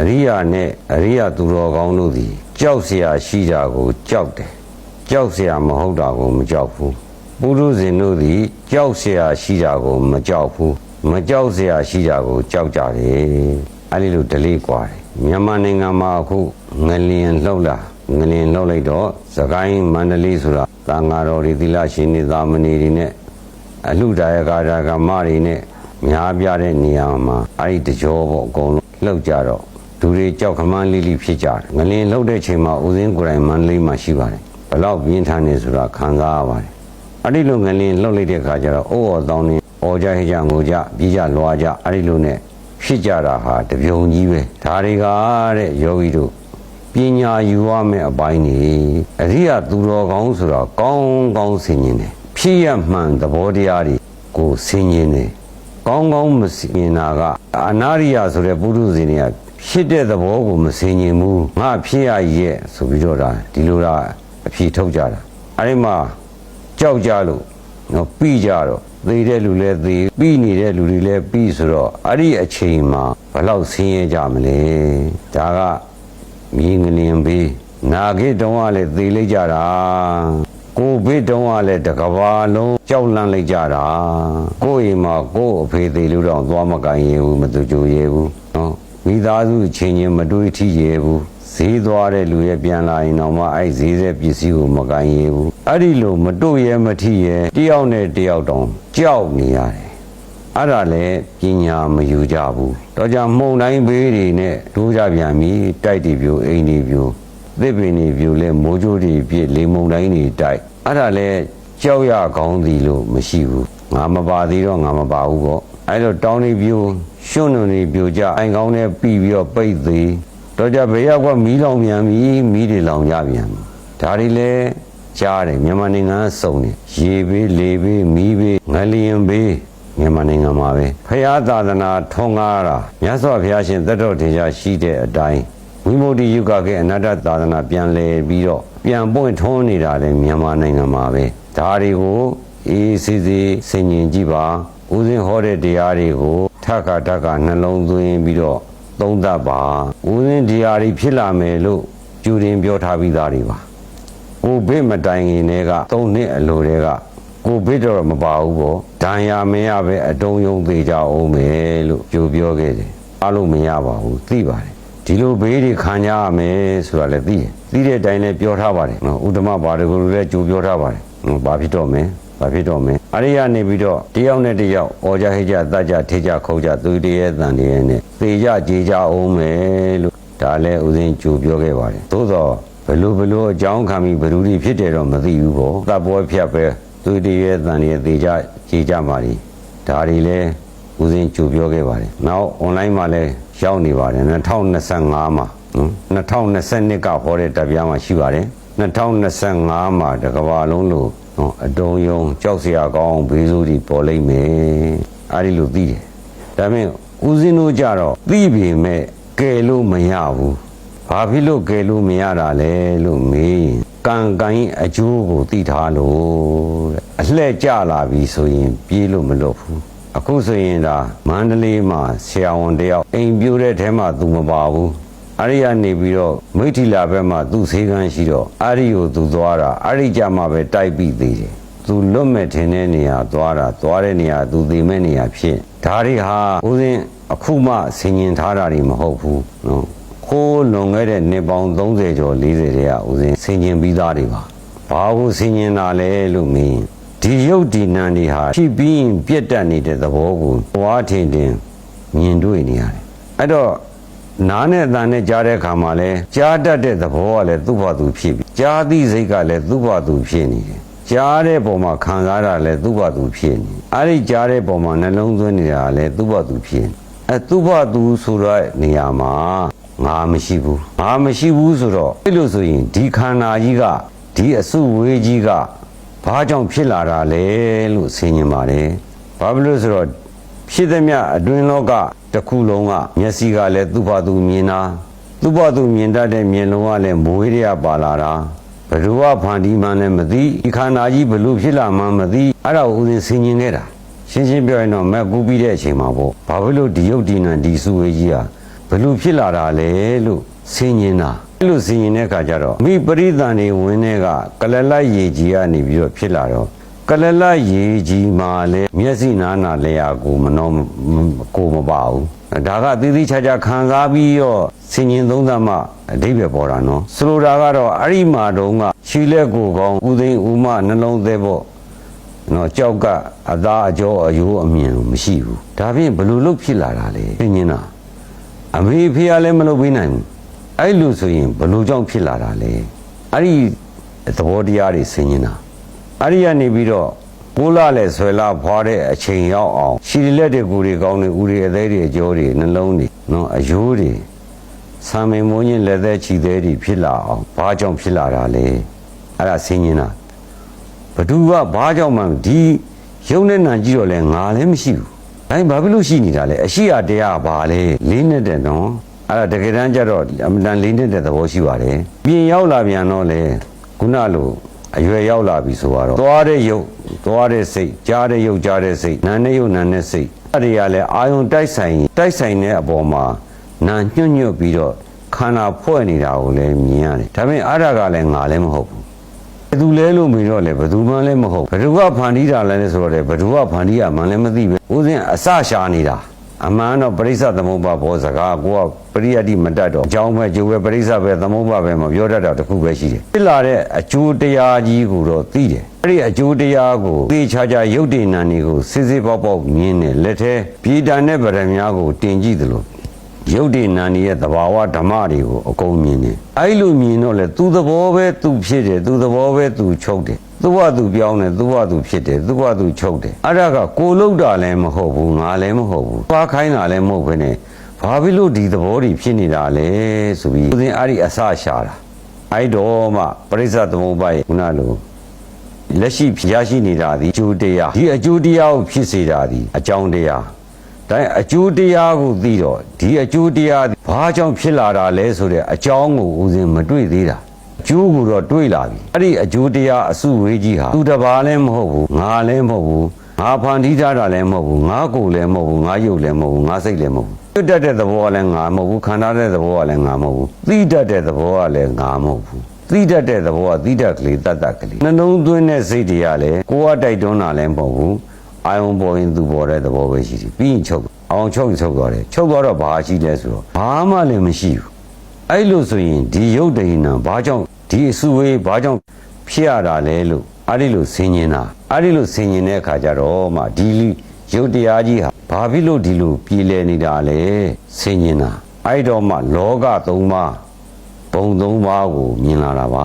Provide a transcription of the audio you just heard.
အရိယာနဲ့အရိယာသူတော်ကောင်းတို့သည်ကြောက်เสียရှိတာကိုကြောက်တယ်ကြောက်เสียမဟုတ်တာကိုမကြောက်ဘူးပုရုဇဉ်တို့သည်ကြောက်เสียရှိတာကိုမကြောက်ဘူးမကြောက်เสียရှိတာကိုကြောက်ကြတယ်အဲ့ဒီလိုဒလေးกว่าတယ်မြန်မာနိုင်ငံမှာအခုငလျင်လှုပ်လာငလျင်လှုပ်လိုက်တော့သကိုင်းမန္တလေးဆိုတာသံဃာတော်တွေသီလရှင်တွေသာမဏေတွေနဲ့အလှဒါယကာဒါကမတွေနဲ့များပြားတဲ့နေရာမှာအဲ့ဒီတကြောပေါ့အကုန်လုံးလှုပ်ကြတော့ ဒူတွေကြောက်ခမန်းလေးလေးဖြစ်ကြတယ်ငလျင်လှုပ်တဲ့ချိန်မှာဦးစင်းကိုယ်တိုင်မန္တလေးမှာရှိပါတယ်ဘလောက်ပြင်းထန်နေဆိုတာခံစားရပါတယ်အဲ့ဒီလိုငလျင်လှုပ်လိုက်တဲ့အခါကျတော့အိုးအော်တောင်းနေအော်ကြဟိကြငိုကြပြေးကြလွာကြအဲ့ဒီလိုနဲ့ဖြစ်ကြတာဟာတပြုံကြီးပဲဒါတွေကတဲ့ယောဂီတို့ ပညာယူရမယ့်အပိုင်းနေအရိယာသူတော်ကောင်းဆိုတာကောင်းကောင်းဆင်ញင်တယ်ဖြစ်ရမှန်သဘောတရားတွေကိုဆင်ញင်တယ်ကောင်းကောင်းမဆင်ញင်တာကအနာရိယာဆိုတဲ့ပုရုဇဉ်တွေက ဖြစ်တဲ့သဘောကိုမဆင်ញင်ဘူးငါဖြစ်ရရဲ့ဆိုပြီးတော့ဒါဒီလိုဒါအဖြေထုတ်ကြတာအဲဒီမှာကြောက်ကြလို့နော်ပြီးကြတော့သေတဲ့လူလည်းသေပြီးနေတဲ့လူတွေလည်းပြီးဆိုတော့အဲ့ဒီအချိန်မှာဘယ်လောက်ဆင်းရဲကြမလဲဒါကမြင်းငလျင်ဘေးနာဂိတုံးကလည်းသေလိုက်ကြတာကိုဘေးတုံးကလည်းတကဘာလုံးကြောက်လန့်လိုက်ကြတာကိုယ့်အိမ်မှာကိုယ့်အဖေသေးလို့တော့သွားမကန်ရဘူးမတူကြရဘူးနော် မိသားစုချင်းချင်းမတွေးထီရဘူးဈေးသွားတဲ့လူရဲ့ပြန်လာရင်တော့မှအဲ့ဈေးတဲ့ပစ္စည်းကိုမကန်ရဘူးအဲ့ဒီလိုမတို့ရဲမထီရဲတယောက်နဲ့တယောက်တောင်ကြောက်နေရတယ်အဲ့ဒါလည်းပညာမယူကြဘူးတော့ကြောင့်မှုန်တိုင်းဘေးတွေနဲ့ဒိုးကြပြန်ပြီတိုက်တီပြိုအိမ်တီပြိုသစ်ပင်တွေပြိုလဲမိုးကြိုးတွေပြည့်လေမုန်တိုင်းတွေတိုက်အဲ့ဒါလည်းကြောက်ရကောင်းသည်လို့မရှိဘူးငါမပါသေးတော့ငါမပါဘူးပေါ့ အဲ့တော့တောင်းနေပြိုရွှွန့်ွန်နေပြိုကြအိမ်ကောင်းနဲ့ပြီးပြီးတော့ပိတ်သေးတော့ကြဘေးရောက်ကမီးလောင်ပြန်ပြီမီးတွေလောင်ကြပြန်ပြီဒါတွေလည်းကြားတယ်မြန်မာနိုင်ငံကစုံတယ်ရေဘေးလေဘေးမီးဘေးငလျင်ဘေး မြန်မာနိုင်ငံမှာပဲဖရာသာသနာထွန်းကားတာမြတ်စွာဘုရားရှင်တတ်တော်ထေရရှိတဲ့အတိုင်းဝိမု ക്തി ယုဂကေအနတ္တသာသနာပြန်လဲပြီးတော့ပြန်ပွင့်ထွန်းနေတာလည်းမြန်မာနိုင်ငံမှာပဲဒါတွေကိုအေးစီစီဆင်ញင်ကြည့်ပါ ဦးဇင်းဟောတဲ့တရားတွေကိုထပ်ခါထပ်ခါနှလုံးသွင်းပြီးတော့သုံးသပ်ပါဦးဇင်းတရားတွေဖြစ်လာမယ်လို့ကြူရင်ပြောထားပြီးသားတွေပါကိုဗစ်မတိုင်ခင်တည်းက၃နှစ်အလိုတည်းကကိုဗစ်တော့မပါဘူးပေါ့ဒဏ်ရာမရပဲအတုံးယုံသေးကြအောင်မယ်လို့ကြိုပြောခဲ့တယ်အားလုံးမရပါဘူးသိပါတယ်ဒီလိုဘေးတွေခံကြရမယ်ဆိုတာလည်းသိတယ်သိတဲ့အတိုင်းလည်းပြောထားပါတယ်နော်ဥဒ္ဓမဘာတကူလည်းကြိုပြောထားပါတယ်နော်ဘာဖြစ်တော့မယ်ဘာဖြစ်တော့မယ် အရိယာနေပြီးတော့တယောက်နဲ့တယောက်အော်ကြဟိကြတတ်ကြထေကြခုတ်ကြသူတည်းရဲ့တန်တည်းရဲ့နဲ့သေကြကြေကြအောင်မယ်လို့ဒါလည်းဥစဉ်ကြိုပြောခဲ့ပါတယ်သို့တော့ဘလို့ဘလို့အကြောင်းခံပြီးဘယ်သူတွေဖြစ်တယ်တော့မသိဘူးပေါ့တပ်ပွဲဖြတ်ပဲသူတည်းရဲ့တန်တည်းရဲ့သေကြကြေကြပါလိဒါတွေလည်းဥစဉ်ကြိုပြောခဲ့ပါတယ်နောက် online မှာလည်းရောက်နေပါတယ်2025မှာနော်2022ကဟောတဲ့တပ်ပြားမှာရှိပါတယ်2025မှာတကဘာလုံးလို့ နော်အတုံးယုံကြောက်စရာကောင်းဘေးဆိုးတွေပေါ်လိမ့်မယ်အားဒီလိုသိတယ်ဒါပေမဲ့ဦးစင်းတို့ကြတော့သိပြီမဲ့ကယ်လို့မရဘူးဘာဖြစ်လို့ကယ်လို့မရတာလဲလို့မေးရင်ကံကံအကျိုးကိုသိထားလို့တဲ့အလှဲ့ကြလာပြီဆိုရင်ပြေးလို့မလွတ်ဘူးအခုဆိုရင်ဒါမန္တလေးမှာဆရာဝန်တယောက်အိမ်ပြိုတဲ့ထဲမှာသူမပါဘူး အဲ့ဒီကနေပြီးတော့မိထီလာဘက်မှာသူ့ဆေးကန်းရှိတော့အဲ့ဒီကိုသူသွားတာအဲ့ဒီကြမှာပဲတိုက်ပြီးသေးတယ်သူလွတ်မဲ့ထင်တဲ့နေရာသွားတာသွားတဲ့နေရာသူသိမဲ့နေရာဖြစ်ဒါတွေဟာဦးစင်းအခုမှဆင်ញင်ထားတာတွေမဟုတ်ဘူးနော်ခိုးလွန်ခဲ့တဲ့နှစ်ပေါင်း30ကျော်40တည်းကဦးစင်းဆင်ញင်ပြီးသားတွေပါဘာကိုဆင်ញင်တာလဲလို့မင်းဒီရုပ်ဒီနာတွေဟာဖြစ်ပြီးရင်ပြက်တက်နေတဲ့သဘောကိုဘွားထင်တင်မြင်တွေ့နေရတယ်အဲ့တော့ နားနဲ့အတန်နဲ့ကြားတဲ့အခါမှာလဲကြားတတ်တဲ့သဘောကလည်းသူ့ဘာသူဖြစ်ပြီကြားသည့်စိတ်ကလည်းသူ့ဘာသူဖြစ်နေတယ်ကြားတဲ့ပုံမှာခံစားတာလည်းသူ့ဘာသူဖြစ်နေအဲ့ဒီကြားတဲ့ပုံမှာနှလုံးသွင်းနေတာလည်းသူ့ဘာသူဖြစ်နေအဲသူ့ဘာသူဆိုတဲ့နေရာမှာငါမရှိဘူးငါမရှိဘူးဆိုတော့အဲ့လိုဆိုရင်ဒီခန္ဓာကြီးကဒီအစုဝေးကြီးကဘာကြောင့်ဖြစ်လာတာလဲလို့ဆင်ញင်ပါတယ်ဘာဖြစ်လို့ဆိုတော့ ဖြစ်သည်မြအတွင်းလောကတစ်ခုလုံးကမျက်စိကလည်းသူ့ဘာသူမြင်တာသူ့ဘာသူမြင်တတ်တဲ့မြင်လုံးကလည်းမွေးရပါလာတာဘယ်သူကဖန်တီးမှန်းလည်းမသိဒီခန္ဓာကြီးဘလို့ဖြစ်လာမှန်းမသိအဲ့ဒါကိုဦးဇင်းဆင်ញင်ခဲ့တာရှင်းရှင်းပြောရင်တော့မက်ကူးပြီးတဲ့အချိန်မှာပေါ့ဘာဖြစ်လို့ဒီယုတ်ဒီနံဒီစုဝေးကြီးဟာ ဘယ်လိုဖြစ်လာတာလဲလို့ဆင်ញင်တာအဲ့လိုဆင်ញင်တဲ့အခါကျတော့မိပရိသန်နေဝင်တဲ့ကကလလရေကြီးကနေပြီးတော့ဖြစ်လာတော့ ကလလရေကြီးမှာလဲမျက်စိနာနာလဲရကိုမနှောကိုမပါဘူးဒါကသီးသီးခြားခြားခံစားပြီးတော့ဆင်ញင်သုံးသပ်မှအဓိပ္ပာယ်ပေါ်တာနော်ဆိုလိုတာကတော့အဲ့ဒီမှာတုန်းကခြီလက်ကိုကောင်းဥသိမ်းဥမနှလုံးသေးပေါ့ နော်ကြောက်ကအသားအကျော်အယိုးအမြင်မရှိဘူးဒါဖြင့်ဘယ်လို့လုတ်ဖြစ်လာတာလဲသိញင်းတာအမေဖေကလည်းမလုပ်ပေးနိုင်ဘူးအဲ့လိုဆိုရင်ဘယ်လို့ကြောင့်ဖြစ်လာတာလဲအဲ့ဒီသဘောတရားတွေဆင်ញင်းတာ အဲ့ဒီကနေပြီးတော့ကိုလာလဲဆွဲလာဖွာတဲ့အချိန်ရောက်အောင်ရှည်လက်တွေကိုယ်တွေကောင်းတွေဦးတွေအသေးတွေအကျော်တွေနှလုံးတွေနော်အယိုးတွေဆံမင်မုန်းရင်လက်သက်ချီသေးတွေဖြစ်လာအောင်ဘာကြောင့်ဖြစ်လာတာလဲအဲ့ဒါဆင်ញင်းတာဘသူကဘာကြောင့်မှဒီရုံနဲ့နံကြည့်တော့လဲငါလည်းမရှိဘူး။အဲဘာဖြစ်လို့ရှိနေတာလဲအရှိအတရားဘာလဲလေးနဲ့တဲ့နော်။အဲ့ဒါတကယ်တမ်းကျတော့အမှန်တန်လေးနဲ့တဲ့သဘောရှိပါတယ်။ပြင်ရောက်လာပြန်တော့လေခုနလို အရွယ်ရောက်လာပြီဆိုတော့သွားတဲ့ရုပ်သွားတဲ့စိတ်ကြားတဲ့ရုပ်ကြားတဲ့စိတ်နာနဲ့ရုပ်နာနဲ့စိတ်အဲ့ဒီကလည်းအာယုံတိုက်ဆိုင်တိုက်ဆိုင်တဲ့အပေါ်မှာနာညွတ်ညွတ်ပြီးတော့ခန္ဓာဖွဲ့နေတာကိုလည်းမြင်ရတယ်။ဒါပေမဲ့အဲ့ဒါကလည်းငါလည်းမဟုတ်ဘူး။ဘယ်သူလဲလို့မေးတော့လေဘယ်သူမှလည်းမဟုတ်ဘယ်သူကဖန်တီးတာလဲဆိုတော့လေဘယ်သူကဖန်တီးရမှန်းလည်းမသိပဲဦးစင်းအစရှာနေတာ အမှန်တော့ပရိစ္ဆသမုပ္ပါဘောစကားကိုကပရိယတ္တိမတတ်တော့အကြောင်းပဲကျိုးပဲပရိစ္ဆပဲသမုပ္ပါပဲမပြောတတ်တာတစ်ခုပဲရှိတယ်ဖြစ်လာတဲ့အကျိုးတရားကြီးကိုတော့သိတယ်အဲ့ဒီအကျိုးတရားကိုသိချာချာရုပ်တည်နာနေကိုစစ်စစ်ပေါက်ပေါက်မြင်တယ်လက်ထဲပြည်တန်တဲ့ဗရမ ्या ကိုတင်ကြည့်သလိုရုပ်တည်နာနေရဲ့သဘာဝဓမ္မတွေကိုအကုန်မြင်တယ်အဲ့လိုမြင်တော့လေသူသဘောပဲသူဖြစ်တယ်သူသဘောပဲသူချုပ်တယ် သူကသူပြောင်းတယ်သူကသူဖြစ်တယ်သူကသူချုပ်တယ်အဲ့ဒါကကိုလုတ်တာလည်းမဟုတ်ဘူးငါလည်းမဟုတ်ဘူးသွားခိုင်းတာလည်းမဟုတ်ဘဲနဲ့ဘာဖြစ်လို့ဒီသဘောတွေဖြစ်နေတာလဲဆိုပြီးဦးဇင်းအဲ့ဒီအစရှာတာအဲ့တော့မှပရိစ္ဆသမုပ္ပါရဲ့ခုနလိုလက်ရှိရရှိနေတာဒီအကျိုးတရားဒီအကျိုးတရားကိုဖြစ်စေတာဒီအကြောင်းတရားဒါပေမဲ့အကျိုးတရားကိုသိတော့ဒီအကျိုးတရားဘာကြောင့်ဖြစ်လာတာလဲဆိုတဲ့အကြောင်းကိုဦးဇင်းမတွေ့သေးတာအ ကျိုးကိုတော့တွေ့လာပြီအဲ့ဒီအကျိုးတရားအစုဝေးကြီးဟာသူတစ်ပါးလည်းမဟုတ်ဘူးငါလည်းမဟုတ်ဘူးငါဖန်တီးထားတာလည်းမဟုတ်ဘူးငါကိုယ်လည်းမဟုတ်ဘူးငါယုတ်လည်းမဟုတ်ဘူးငါစိတ်လည်းမဟုတ်ဘူးတွေ့တတ်တဲ့သဘောကလည်းငါမဟုတ်ဘူးခန္ဓာတဲ့သဘောကလည်းငါမဟုတ်ဘူးသိတတ်တဲ့သဘောကလည်းငါမဟုတ်ဘူးသိတတ်တဲ့သဘောကသိတတ်ကလေးတတ်တတ်ကလေးနှလုံးသွင်းတဲ့စိတ်တွေကလည်းကိုယ်ကတိုက်တွန်းတာလည်းမဟုတ်ဘူးအာယုံပေါ်ရင်သူပေါ်တဲ့သဘောပဲရှိတယ်ပြီးရင်ချုပ်အောင်ချုပ်ရင်ချုပ်သွားတယ်ချုပ်သွားတော့ဘာရှိလဲဆိုတော့ဘာမှလည်းမရှိဘူး အဲ့လိုဆိုရင်ဒီရုပ်တည်နာဘာကြောင့်ဒီအစုဝေးဘာကြောင့်ဖြစ်ရတာလဲလို့အဲ့ဒီလိုဆင်ញင်တာအဲ့ဒီလိုဆင်ញင်တဲ့အခါကျတော့မှဒီရုပ်တရားကြီးဟာဘာဖြစ်လို့ဒီလိုပြည်လဲနေတာလဲဆင်ញင်တာအဲ့တော့မှလောကသုံးပါးဘုံသုံးပါးကိုမြင်လာတာပါ